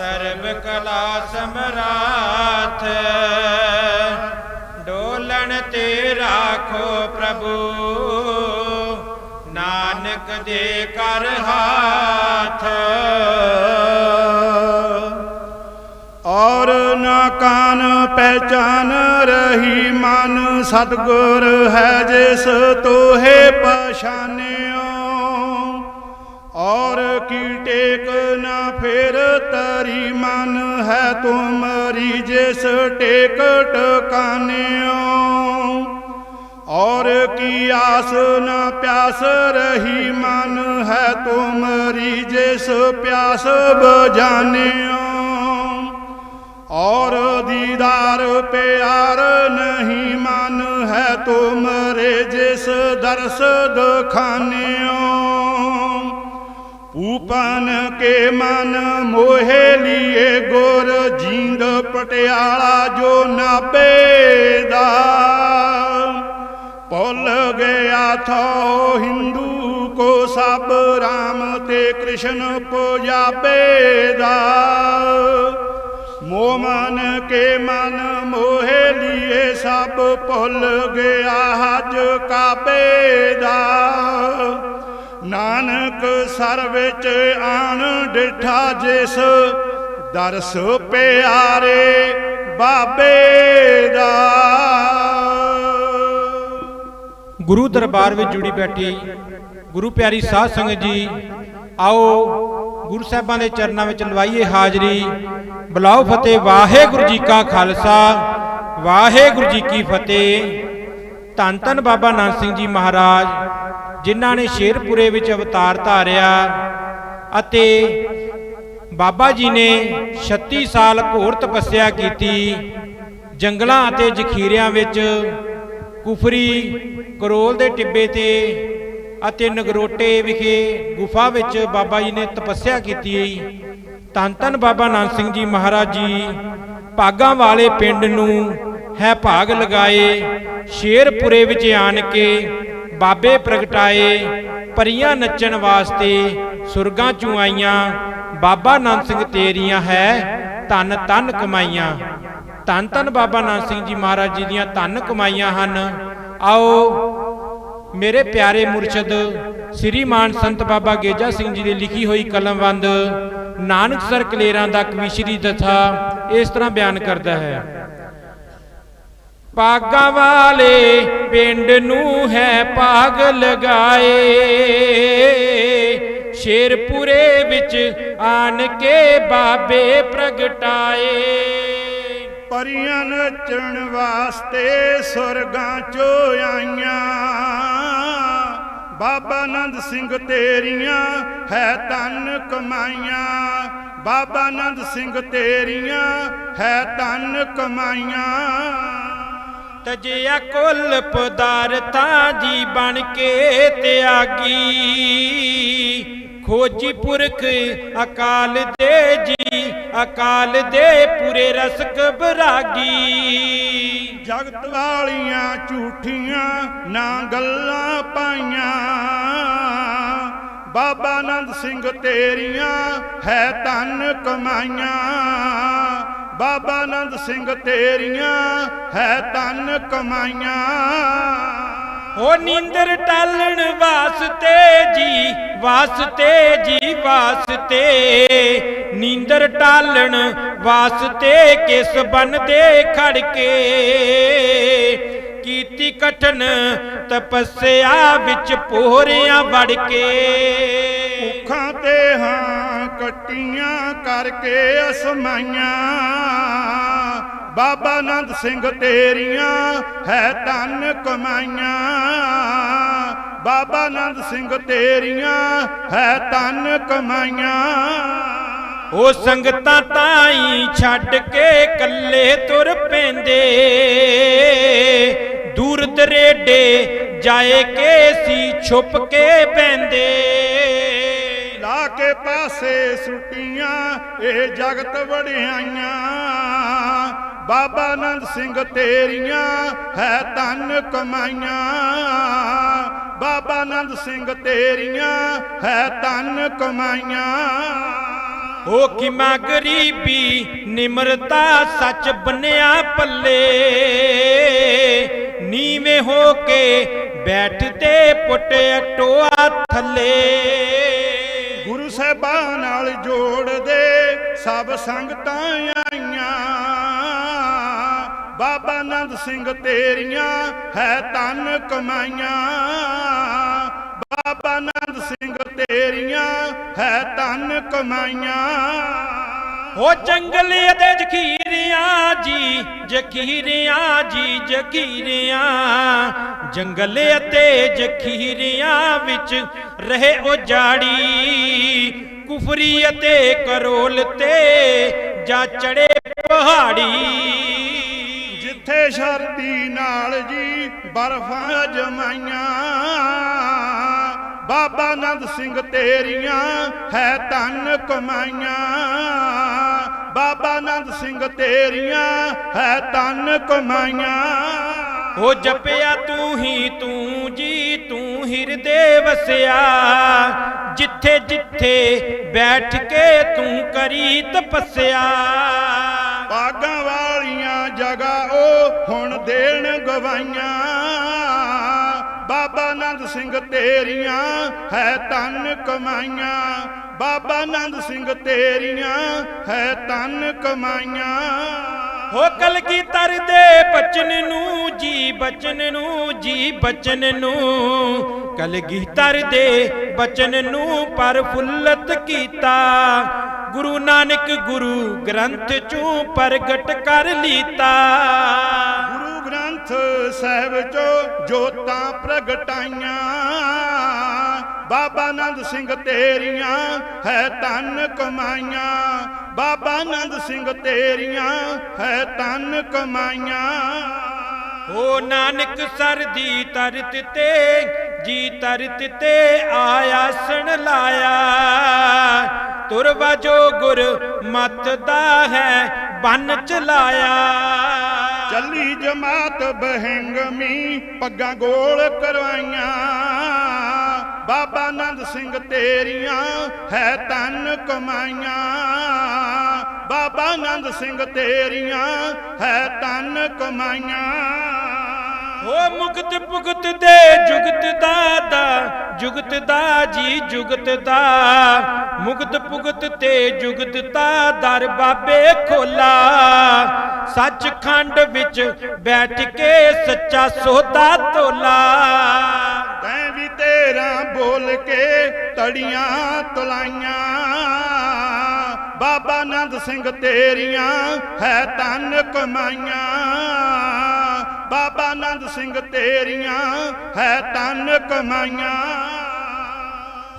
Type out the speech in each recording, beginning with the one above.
ਸਰਬ ਕਲਾ ਸਮਰਾਥ। ਡੋਲਣ ਤੇ ਰਾਖੋ ਪ੍ਰਭੂ। ਨਾਨਕ ਦੇ ਕਰ ਹਾਥ। ਔਰ ਨਾ ਕਾਨ ਪਹਿਚਾਨ ਰਹੀ ਮਨ। ਸਤਗੁਰ ਹੈ ਜਿਸ ਤੋਹੇ ਪਛਾਨਿਓ ਔਰ ਕੀ ਟੇਕ ਨਾ ਫੇਰ ਤਰੀ ਮਨ ਹੈ ਤੁਮਰੀ ਜਿਸ ਟੇਕ ਟਕਾਨਿਓ ਔਰ ਕੀ ਆਸ ਨਾ ਪਿਆਸ ਰਹੀ ਮਨ ਹੈ ਤੁਮਰੀ ਜਿਸ ਪਿਆਸ ਬਜਾਨਿਓ ਔਰ ਦੀਦਾਰ ਪਿਆਰ ਨਹੀਂ ਮਨ ਹੈ ਤੁਮਰੇ ਜਿਸ ਦਰਸ ਦਖਾਨਿਓ ਕੇ ਮਨ ਮੋਹਿ ਲੀਏ ਗੁਰ ਜੀਂਦ ਪਟਿਆਲਾ ਜੋ ਨਾਬੇ ਦਾ। ਭੁੱਲ ਗਿਆ ਥੋ ਹਿੰਦੂ ਕੋ ਸਭ ਰਾਮ ਤੇ ਕ੍ਰਿਸ਼ਨ ਪੁਜਾਬੇ ਦਾ। ਮੋਮਨ ਕੇ ਮਨ ਮੋਹਿ ਲੀਏ ਸਭ ਭੁੱਲ ਗਿਆ ਹਜ ਕਾਬੇ ਦਾ। ਨਾਨਕ ਸਰ ਵਿੱਚ ਆਣ ਡਿਠਾ ਜਿਸ ਦਰਸ ਪਿਆਰੇ ਬਾਬੇ ਦਾ। ਗੁਰੂ ਦਰਬਾਰ ਵਿੱਚ ਜੁੜੀ ਬੈਠੀ ਗੁਰੂ ਪਿਆਰੀ ਸਾਧ ਸੰਗਤ ਜੀ, ਆਓ ਗੁਰੂ ਸਾਹਿਬਾਂ ਦੇ ਚਰਨਾਂ ਵਿੱਚ ਲਵਾਈਏ ਹਾਜ਼ਰੀ। ਬੁਲਾਓ ਫਤਿਹ, ਵਾਹਿਗੁਰੂ ਜੀ ਕਾ ਖਾਲਸਾ, ਵਾਹਿਗੁਰੂ ਜੀ ਕੀ ਫਤਿਹ। ਧੰਨ ਧੰਨ ਬਾਬਾ ਨਾਨਕ ਸਿੰਘ ਜੀ ਮਹਾਰਾਜ ਜਿਨ੍ਹਾਂ ਨੇ ਸ਼ੇਰਪੁਰੇ ਵਿੱਚ ਅਵਤਾਰ ਧਾਰਿਆ ਅਤੇ ਬਾਬਾ ਜੀ ਨੇ 36 ਸਾਲ ਘੋਰ ਤਪੱਸਿਆ ਕੀਤੀ, ਜੰਗਲਾਂ ਅਤੇ ਜਖੀਰਿਆਂ ਵਿੱਚ ਕੁਫਰੀ, ਕਰੋਲ ਦੇ ਟਿੱਬੇ ਤੇ ਅਤੇ ਨਗਰੋਟੇ ਵਿਖੇ ਗੁਫਾ ਵਿੱਚ ਬਾਬਾ ਜੀ ਨੇ ਤਪੱਸਿਆ ਕੀਤੀ। ਧੰਨ ਧੰਨ ਬਾਬਾ ਨਾਨਕ ਸਿੰਘ ਜੀ ਮਹਾਰਾਜ ਜੀ, ਭਾਗਾਂ ਵਾਲੇ ਪਿੰਡ ਨੂੰ ਹੈ ਭਾਗ ਲਗਾਏ, ਸ਼ੇਰਪੁਰੇ ਵਿੱਚ ਆਣ ਕੇ ਬਾਬੇ ਪ੍ਰਗਟਾਏ ਪਰੀਆਂ ਨੱਚਣ ਵਾਸਤੇ ਸੁਰਗਾਂ ਚੋਂ ਆਈਆਂ। ਬਾਬਾ ਨਾਨਕ ਸਿੰਘ ਤੇਰੀਆਂ ਹੈ, ਧੰਨ ਧੰਨ ਕਮਾਈਆਂ। ਧੰਨ ਧੰਨ ਬਾਬਾ ਨਾਨਕ ਸਿੰਘ ਜੀ ਮਹਾਰਾਜ ਜੀ ਦੀਆਂ ਧੰਨ ਕਮਾਈਆਂ ਹਨ। ਆਓ ਮੇਰੇ ਪਿਆਰੇ ਮੁਰਸ਼ਦ, ਸ੍ਰੀ ਮਾਨ ਸੰਤ ਬਾਬਾ ਗੇਜਾ ਸਿੰਘ ਜੀ ਦੀ ਲਿਖੀ ਹੋਈ ਕਲਮਵੰਦ ਨਾਨਕ ਸਰ ਕਲੇਰਾਂ ਦਾ ਕਵਿਸ਼ਰੀ ਦਥਾ ਇਸ ਤਰ੍ਹਾਂ ਬਿਆਨ ਕਰਦਾ ਹੈ। ਪਾਗਾਂ ਵਾਲੇ ਪਿੰਡ ਨੂੰ ਹੈ ਪਾਗ ਲਗਾਏ। ਸ਼ੇਰਪੁਰੇ ਵਿੱਚ ਆਣ ਕੇ ਬਾਬੇ ਪ੍ਰਗਟਾਏ। ਪਰੀਆਂ ਨੱਚਣ ਵਾਸਤੇ ਸੁਰਗਾਂ ਚੋਂ ਆਈਆਂ ਬਾਬਾ ਆਨੰਦ ਸਿੰਘ ਤੇਰੀਆਂ ਹੈ ਤਨ ਕਮਾਈਆਂ। ਬਾਬਾ ਆਨੰਦ ਸਿੰਘ ਤੇਰੀਆਂ ਹੈ ਤਨ ਕਮਾਈਆਂ। ਤਜਿਆ ਕੁੱਲ ਪਦਾਰਥਾਂ ਜੀ ਬਣ ਕੇ ਤਿਆਗੀ। ਖੋਜੀ ਪੁਰਖ ਅਕਾਲ ਦੇ ਜੀ, ਅਕਾਲ ਦੇ ਪੂਰੇ ਰਸਕ ਬਰਾਗੀ। ਜਗਤ ਵਾਲੀਆਂ ਝੂਠੀਆਂ ਨਾ ਗੱਲਾਂ ਪਾਈਆਂ। ਬਾਬਾ ਆਨੰਦ ਸਿੰਘ ਤੇਰੀਆਂ ਹੈ ਤਨ ਕਮਾਈਆਂ। ਬਾਬਾ ਆਨੰਦ ਸਿੰਘ ਤੇਰੀਆਂ ਹੈ ਤਨ ਕਮਾਈਆਂ। ਹੋ ਨੀਂਦਰ ਟਾਲਣ ਵਾਸਤੇ ਜੀ ਵਾਸਤੇ ਜੀ ਵਾਸਤੇ। ਨੀਂਦਰ ਟਾਲਣ ਵਾਸਤੇ ਕਿਸ ਬੰਦੇ ਖੜ ਕੇ ਕੀਤੀ ਕਠਨ ਤਪੱਸਿਆ ਵਿੱਚ ਪੋਰਿਆਂ ਵੜ ਕੇ ਭੁੱਖਾਂ ਤੇ ਹਾਂ ਕੱਟੀਆਂ ਕਰਕੇ ਅਸਮਾਈਆਂ। ਬਾਬਾ ਆਨੰਦ ਸਿੰਘ ਤੇਰੀਆਂ ਹੈ ਤਨ ਕਮਾਈਆਂ। ਬਾਬਾ ਆਨੰਦ ਸਿੰਘ ਤੇਰੀਆਂ ਹੈ ਤਨ ਕਮਾਈਆਂ। ਉਹ ਸੰਗਤਾਂ ਤਾਈ ਛੱਡ ਕੇ ਕੱਲੇ ਤੁਰ ਪੈਂਦੇ। ਦੂਰ ਦਰੇਡੇ ਜਾਏ ਕੇ ਸੀ ਛੁਪ ਕੇ ਪੈਂਦੇ। ਲਾ ਪਾਸੇ ਸੁਟੀਆਂ, ਇਹ ਜਗਤ ਵੜਿਆਈਆਂ ਬਾਬਾ ਆਨੰਦ ਸਿੰਘ ਤੇਰੀਆਂ ਹੈ ਤਨ ਕਮਾਈਆਂ। ਬਾਬਾ ਆਨੰਦ ਸਿੰਘ ਤੇਰੀਆਂ ਹੈ ਤਨ ਕਮਾਈਆਂ। ਉਹ ਮੈਂ ਗਰੀਬੀ ਨਿਮਰਤਾ ਸੱਚ ਬੰਨਿਆ ਪੱਲੇ। ਨੀਵੇਂ ਹੋ ਕੇ ਬੈਠਦੇ ਪੁੱਟ ਟੋਆ ਥੱਲੇ। ਸਾਹਿਬਾਂ ਨਾਲ ਜੋੜਦੇ ਸਭ ਸੰਗਤਾਂ ਆਈਆਂ। ਬਾਬਾ ਆਨੰਦ ਸਿੰਘ ਤੇਰੀਆਂ ਹੈ ਤਨ ਕਮਾਈਆਂ। ਬਾਬਾ ਆਨੰਦ ਸਿੰਘ ਤੇਰੀਆਂ ਹੈ ਤਨ ਕਮਾਈਆਂ। ਹੋ ਜੰਗਲ ਅਤੇ ਜਖੀਰਿਆਂ ਜੀ ਜਖੀਰਿਆਂ ਜੀ, ਜਖੀਰਿਆਂ। ਜੰਗਲ ਅਤੇ ਜਖੀਰਿਆਂ ਵਿੱਚ ਰਹੇ ਉਹ ਜਾੜੀ ਕੁਫਰੀ ਅਤੇ ਕਰੋਲ ਤੇ ਜਾ ਚੜੇ ਪਹਾੜੀ। ਜਿੱਥੇ ਸ਼ਰਦੀ ਨਾਲ ਜੀ ਬਰਫਾਂ ਜਮਾਈਆਂ। ਬਾਬਾ ਨੰਦ ਸਿੰਘ ਤੇਰੀਆਂ ਹੈ ਤਨ ਕਮਾਈਆਂ। ਬਾਬਾ ਆਨੰਦ ਸਿੰਘ ਤੇਰੀਆਂ ਹੈ ਤਨ ਕਮਾਈਆਂ। ਹੋ ਜਪਿਆ ਤੂੰ ਹੀ ਤੂੰ ਜੀ ਤੂੰ ਹਿਰਦੇ ਵਸਿਆ। ਜਿੱਥੇ ਜਿੱਥੇ ਬੈਠ ਕੇ ਤੂੰ ਕਰੀ ਤਪੱਸਿਆ ਬਾਗਾਂ ਵਾਲੀਆਂ ਜਗ੍ਹਾ ਉਹ ਹੁਣ ਦੇਣ ਗਵਾਈਆਂ। ਬਾਬਾ ਆਨੰਦ ਸਿੰਘ ਤੇਰੀਆਂ ਹੈ ਤਨ ਕਮਾਈਆਂ। ਬਾਬਾ ਆਨੰਦ ਸਿੰਘ ਤੇਰੀਆਂ ਹੈ ਤਨ ਕਮਾਈਆਂ। ਹੋ ਕਲਗੀਧਰ ਦੇ ਬਚਨ ਨੂੰ ਜੀ ਬਚਨ ਨੂੰ ਜੀ ਬਚਨ ਨੂੰ। ਕਲਗੀਧਰ ਦੇ ਬਚਨ ਨੂੰ ਪਰਫੁੱਲਤ ਕੀਤਾ। ਗੁਰੂ ਨਾਨਕ ਗੁਰੂ ਗ੍ਰੰਥ ਚੋਂ ਪ੍ਰਗਟ ਕਰ ਲੀਤਾ। ਗੁਰੂ ਗ੍ਰੰਥ ਸਾਹਿਬ ਚੋਂ ਜੋਤਾਂ ਪ੍ਰਗਟਾਈਆਂ। ਬਾਬਾ ਆਨੰਦ ਸਿੰਘ ਤੇਰੀਆਂ ਹੈ ਤਨ ਕਮਾਈਆਂ। ਬਾਬਾ ਆਨੰਦ ਸਿੰਘ ਤੇਰੀਆਂ ਹੈ ਤਨ ਕਮਾਈਆਂ। ਓ ਨਾਨਕ ਸਰ ਦੀ ਤਰਤ ਤੇ ਜੀ ਤਰਤ ਤੇ ਆਇਆਸਣ ਲਾਇਆ। ਤੁਰ ਵਜੋ ਗੁਰ ਮਤ ਦਾ ਹੈ ਬੰਨ ਚਲਾਇਆ ਚੱਲੀ ਜਮਾਤ ਬਹਿੰਗਮੀ ਪੱਗਾਂ ਗੋਲ ਕਰਵਾਈਆਂ। ਬਾਬਾ ਆਨੰਦ ਸਿੰਘ ਤੇਰੀਆਂ ਹੈ ਤਨ ਕਮਾਈਆਂ। ਬਾਬਾ ਆਨੰਦ ਸਿੰਘ ਤੇਰੀਆਂ ਹੈ ਤਨ ਕਮਾਈਆਂ। ਓ ਮੁਕਤ ਭੁਗਤ ਦੇ ਜੁਗਤ ਦਾ ਜੁਗਤ ਦਾ ਜੀ ਜੁਗਤ ਦਾ। ਮੁਕਤ ਭੁਗਤ ਤੇ ਜੁਗਤ ਦਾ ਦਰ ਬਾਬੇ ਖੋਲਾ। ਸੱਚਖੰਡ ਵਿੱਚ ਬੈਠ ਕੇ ਸੱਚਾ ਸੋਦਾ ਤੋਲਾ। ਤੇਰਾ ਬੋਲ ਕੇ ਤੜੀਆਂ ਤੁਲਾਈਆਂ। ਬਾਬਾ ਆਨੰਦ ਸਿੰਘ ਤੇਰੀਆਂ ਹੈ ਤਨ ਕਮਾਈਆਂ। ਬਾਬਾ ਆਨੰਦ ਸਿੰਘ ਤੇਰੀਆਂ ਹੈ ਤਨ ਕਮਾਈਆਂ।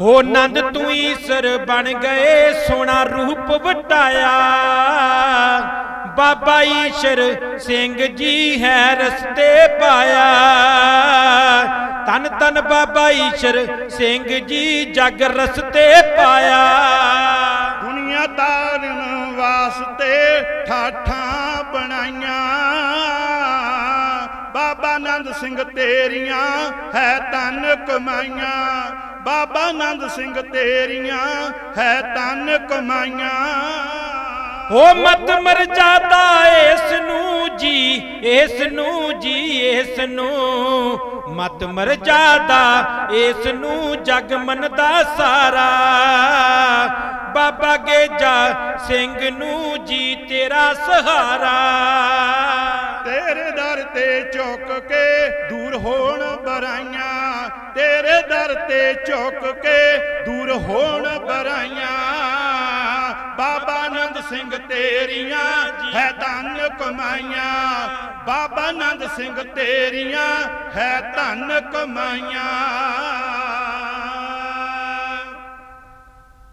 ਹੋ ਨੰਦ ਤੂੰ ਈਸਰ ਬਣ ਗਏ ਸੋਨਾ ਰੂਪ ਵਟਾਇਆ। ਬਾਬਾ ਈਸ਼ਰ ਸਿੰਘ ਜੀ ਹੈ ਰਸਤੇ ਪਾਇਆ। ਤਨ ਤਨ ਬਾਬਾ ਈਸ਼ਰ ਸਿੰਘ ਜੀ ਜਗ ਰਸਤੇ ਪਾਇਆ। ਦੁਨੀਆ ਤਾਰਨ ਵਾਸਤੇ ਠਾਠਾਂ ਬਣਾਈਆਂ। ਬਾਬਾ ਆਨੰਦ ਸਿੰਘ ਤੇਰੀਆਂ ਹੈ ਤਨ ਕਮਾਈਆਂ। ਬਾਬਾ ਆਨੰਦ ਸਿੰਘ ਤੇਰੀਆਂ ਹੈ ਤਨ ਕਮਾਈਆਂ। ਹੋ ਮਤ ਮਰਜਾਦਾ ਇਸ ਨੂੰ ਜੀ ਇਸ ਨੂੰ ਜੀ ਇਸ ਨੂੰ ਮਤ ਮਰਜਾਦਾ ਇਸ ਨੂੰ ਜਗ ਮੰਨਦਾ ਸਾਰਾ। ਬਾਬਾ ਗੇਜਾ ਸਿੰਘ ਨੂੰ ਜੀ ਤੇਰਾ ਸਹਾਰਾ। ਤੇਰੇ ਦਰ ਤੇ ਝੁਕ ਕੇ ਦੂਰ ਹੋਣ ਬਰਾਈਆਂ। ਤੇਰੇ ਦਰ ਤੇ ਝੁਕ ਕੇ ਦੂਰ ਹੋਣ ਬਰਾਈਆਂ। ਬਾਬਾ ਆਨੰਦ ਸਿੰਘ ਤੇਰੀਆਂ ਹੈ ਧਨ ਕਮਾਈਆਂ। ਬਾਬਾ ਆਨੰਦ ਸਿੰਘ ਤੇਰੀਆਂ ਹੈ ਧਨ ਕਮਾਈਆਂ।